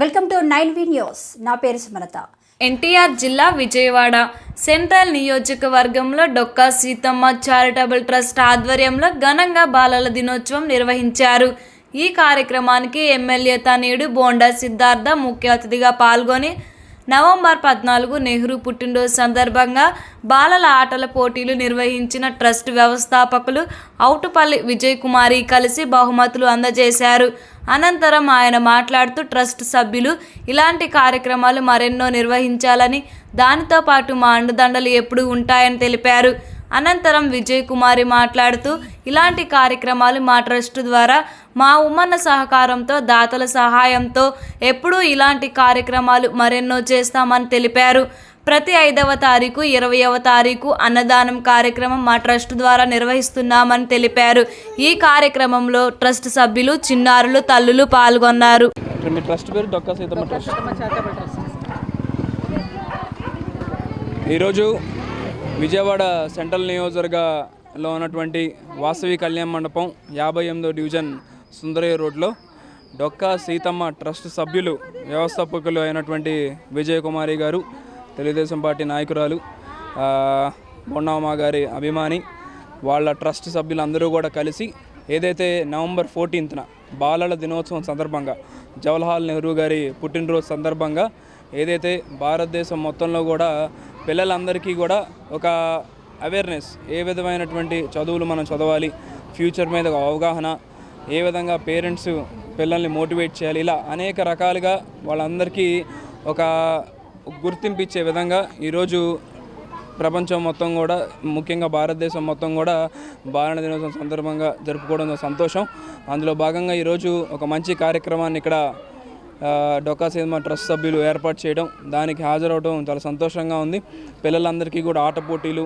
Welcome to nine V news. నా పేరు సుమలత. ఎన్టీఆర్ జిల్లా విజయవాడ సెంట్రల్ నియోజకవర్గంలో డొక్కా సీతమ్మ చారిటబుల్ ట్రస్ట్ ఆధ్వర్యంలో ఘనంగా బాలల దినోత్సవం నిర్వహించారు. ఈ కార్యక్రమానికి ఎమ్మెల్యే తనయుడు బోండా సిద్ధార్థ ముఖ్య అతిథిగా పాల్గొని నవంబర్ పద్నాలుగు నెహ్రూ పుట్టినరోజు సందర్భంగా బాలల ఆటల పోటీలు నిర్వహించిన ట్రస్ట్ వ్యవస్థాపకులు అవుటుపల్లి విజయ్ కుమారి కలిసి బహుమతులు అందజేశారు. అనంతరం ఆయన మాట్లాడుతూ ట్రస్ట్ సభ్యులు ఇలాంటి కార్యక్రమాలు మరెన్నో నిర్వహించాలని దానితో పాటు మా అండదండలు ఎప్పుడూ ఉంటాయని తెలిపారు. అనంతరం విజయ్ కుమారి మాట్లాడుతూ ఇలాంటి కార్యక్రమాలు మా ట్రస్ట్ ద్వారా మా ఉమ్మన్న సహకారంతో దాతల సహాయంతో ఎప్పుడూ ఇలాంటి కార్యక్రమాలు మరెన్నో చేస్తామని తెలిపారు. ప్రతి ఐదవ తారీఖు ఇరవయవ తారీఖు అన్నదానం కార్యక్రమం మా ట్రస్ట్ ద్వారా నిర్వహిస్తున్నామని తెలిపారు. ఈ కార్యక్రమంలో ట్రస్ట్ సభ్యులు చిన్నారులు తల్లులు పాల్గొన్నారు. ఇక్కడ మీ ట్రస్ట్ పేరు డొక్కా సీతమ్మ ట్రస్ట్. ఈరోజు విజయవాడ సెంట్రల్ నియోజకవర్గంలో ఉన్నటువంటి వాసవి కళ్యాణ మండపం యాభై ఎనిమిదో డివిజన్ సుందరయ్య రోడ్లో డొక్కా సీతమ్మ ట్రస్ట్ సభ్యులు వ్యవస్థాపకులు అయినటువంటి విజయకుమారి గారు తెలుగుదేశం పార్టీ నాయకురాలు ఆ, గారి అభిమాని వాళ్ళ ట్రస్ట్ సభ్యులందరూ కూడా కలిసి ఏదైతే నవంబర్ ఫోర్టీన్త్న బాలల దినోత్సవం సందర్భంగా జవహర్లాల్ నెహ్రూ గారి పుట్టినరోజు సందర్భంగా ఏదైతే భారతదేశం మొత్తంలో కూడా పిల్లలందరికీ కూడా ఒక అవేర్నెస్ ఏ విధమైనటువంటి చదువులు మనం చదవాలి ఫ్యూచర్ మీద ఒక అవగాహన ఏ విధంగా పేరెంట్స్ పిల్లల్ని మోటివేట్ చేయాలి ఇలా అనేక రకాలుగా వాళ్ళందరికీ ఒక గుర్తింపు ఇచ్చే విధంగా ఈరోజు ప్రపంచం మొత్తం కూడా ముఖ్యంగా భారతదేశం మొత్తం కూడా బాలల దినోత్సవం సందర్భంగా జరుపుకోవడం సంతోషం. అందులో భాగంగా ఈరోజు ఒక మంచి కార్యక్రమాన్ని ఇక్కడ ఆ, డొక్కా సినిమా ట్రస్ట్ సభ్యులు ఏర్పాటు చేయడం దానికి హాజరవడం చాలా సంతోషంగా ఉంది. పిల్లలందరికీ కూడా ఆట పోటీలు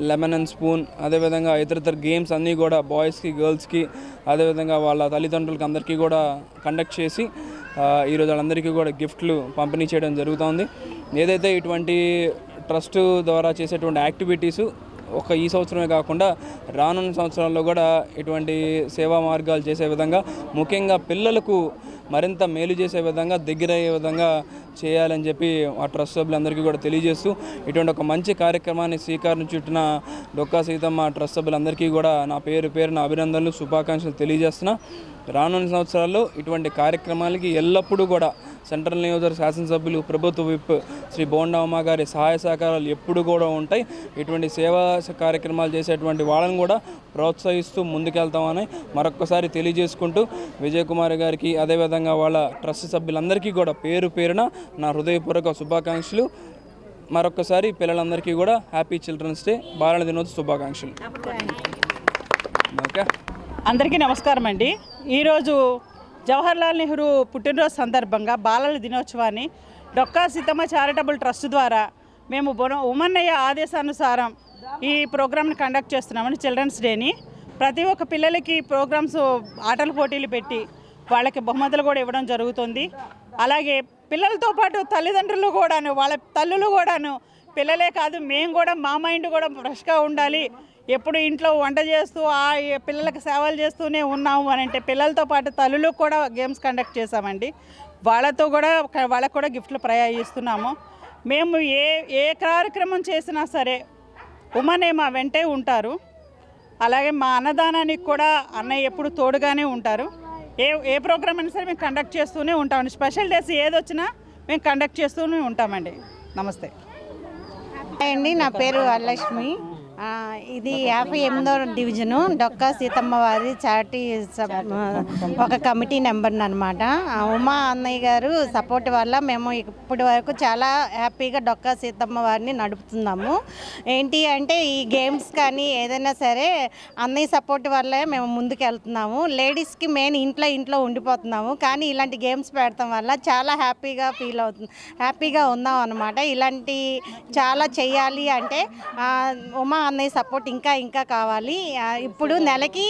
లెమన్ అండ్ స్పూన్ అదేవిధంగా ఇతరితర గేమ్స్ అన్నీ కూడా బాయ్స్కి గర్ల్స్కి అదేవిధంగా వాళ్ళ తల్లిదండ్రులకి అందరికీ కూడా కండక్ట్ చేసి ఈరోజు వాళ్ళందరికీ కూడా గిఫ్ట్లు పంపిణీ చేయడం జరుగుతోంది. ఏదైతే ఇటువంటి ట్రస్ట్ ద్వారా చేసేటువంటి యాక్టివిటీసు ఒక ఈ సంవత్సరమే కాకుండా రానున్న సంవత్సరాల్లో కూడా ఇటువంటి సేవా మార్గాలు చేసే విధంగా ముఖ్యంగా పిల్లలకు మరింత మేలు చేసే విధంగా దగ్గరయ్యే విధంగా చేయాలని చెప్పి ఆ ట్రస్ట్ సభ్యులందరికీ కూడా తెలియజేస్తూ ఇటువంటి ఒక మంచి కార్యక్రమాన్ని శ్రీకారం చుట్టిన డొక్కా సీతమ్మ ట్రస్ట్ సభ్యులందరికీ కూడా నా పేరు పేరున అభినందనలు శుభాకాంక్షలు తెలియజేస్తున్నా. రానున్న సంవత్సరాల్లో ఇటువంటి కార్యక్రమాలకి ఎల్లప్పుడూ కూడా సెంట్రల్ నియోజకవర్గ శాసనసభ్యులు ప్రభుత్వ విప్ శ్రీ బోండామ్మ గారి సహాయ సహకారాలు ఎప్పుడు కూడా ఉంటాయి. ఇటువంటి సేవా కార్యక్రమాలు చేసేటువంటి వాళ్ళని కూడా ప్రోత్సహిస్తూ ముందుకెళ్తామని మరొక్కసారి తెలియజేసుకుంటూ విజయకుమారి గారికి అదేవిధంగా వాళ్ళ ట్రస్ట్ సభ్యులందరికీ కూడా పేరు పేరున నా హృదయపూర్వక శుభాకాంక్షలు. మరొక్కసారి పిల్లలందరికీ కూడా హ్యాపీ చిల్డ్రన్స్ డే బాలల దినోత్సవ శుభాకాంక్షలు. ఓకే. అందరికీ నమస్కారం అండి. ఈరోజు జవహర్లాల్ నెహ్రూ పుట్టినరోజు సందర్భంగా బాలల దినోత్సవాన్ని డొక్కా సీతమ్మ చారిటబుల్ ట్రస్ట్ ద్వారా మేము బొన ఉమన్నయ్య ఆదేశానుసారం ఈ ప్రోగ్రామ్ని కండక్ట్ చేస్తున్నామని చిల్డ్రన్స్ డేని. ప్రతి ఒక్క పిల్లలకి ప్రోగ్రామ్స్ ఆటల పోటీలు పెట్టి వాళ్ళకి బహుమతులు కూడా ఇవ్వడం జరుగుతుంది. అలాగే పిల్లలతో పాటు తల్లిదండ్రులు కూడాను వాళ్ళ తల్లులు కూడాను పిల్లలే కాదు మేము కూడా మా మైండ్ కూడా ఫ్రెష్గా ఉండాలి. ఎప్పుడు ఇంట్లో వంట చేస్తూ ఆ పిల్లలకు సేవలు చేస్తూనే ఉన్నాము అని అంటే పిల్లలతో పాటు తల్లులకు కూడా గేమ్స్ కండక్ట్ చేశామండి. వాళ్ళతో కూడా వాళ్ళకు కూడా గిఫ్ట్లు ప్రయాణిస్తున్నాము. మేము ఏ ఏ కార్యక్రమం చేసినా సరే ఉమనే మా వెంటే ఉంటారు. అలాగే మా అన్నదానానికి కూడా అన్నయ్య ఎప్పుడు తోడుగానే ఉంటారు. ఏ ఏ ప్రోగ్రామ్ అయినా సరే మేము కండక్ట్ చేస్తూనే ఉంటామండి. స్పెషల్ డేస్ ఏది వచ్చినా మేము కండక్ట్ చేస్తూనే ఉంటామండి. నమస్తే. అండి నా పేరు వరలక్ష్మి. ఇది యాభై ఎనిమిదో డివిజను. డొక్కా సీతమ్మ వారి చారిటీ ఒక కమిటీ నెంబర్ అనమాట ఉమా అన్నయ్య గారు సపోర్ట్ వల్ల మేము ఇప్పటి వరకు చాలా హ్యాపీగా డొక్కా సీతమ్మ వారిని నడుపుతున్నాము. ఏంటి అంటే ఈ గేమ్స్ కానీ ఏదైనా సరే అన్నయ్య సపోర్ట్ వల్లే మేము ముందుకు వెళ్తున్నాము లేడీస్కి మెయిన్ ఇంట్లో ఇంట్లో ఉండిపోతున్నాము. కానీ ఇలాంటి గేమ్స్ పెడతాం వల్ల చాలా హ్యాపీగా ఫీల్ అవుతుంది హ్యాపీగా ఉన్నాం అనమాట ఇలాంటి చాలా చెయ్యాలి అంటే ఉమా అన్నయ్య సపోర్ట్ ఇంకా ఇంకా కావాలి. ఇప్పుడు నెలకి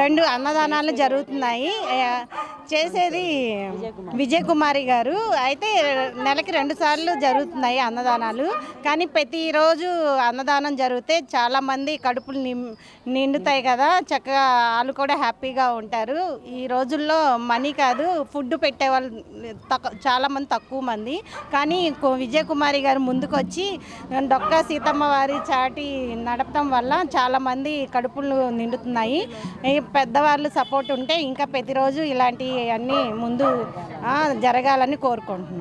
రెండు అన్నదానాలు జరుగుతున్నాయి. చేసేది విజయ్ కుమారి గారు. అయితే నెలకి రెండు సార్లు జరుగుతున్నాయి అన్నదానాలు. కానీ ప్రతిరోజు అన్నదానం జరిగితే చాలామంది కడుపులు నిం నిండుతాయి కదా. చక్కగా వాళ్ళు కూడా హ్యాపీగా ఉంటారు. ఈ రోజుల్లో మనీ కాదు ఫుడ్ పెట్టే వాళ్ళు తక్కువ చాలామంది తక్కువ మంది. కానీ విజయకుమారి కుమారి గారు ముందుకొచ్చి డొక్కా సీతమ్మ వారి చాటి నడపడం వల్ల చాలామంది కడుపులు నిండుతున్నాయి. పెద్దవాళ్ళు సపోర్ట్ ఉంటే ఇంకా ప్రతిరోజు ఇలాంటివి అన్నీ ముందు జరగాలని కోరుకుంటున్నాం.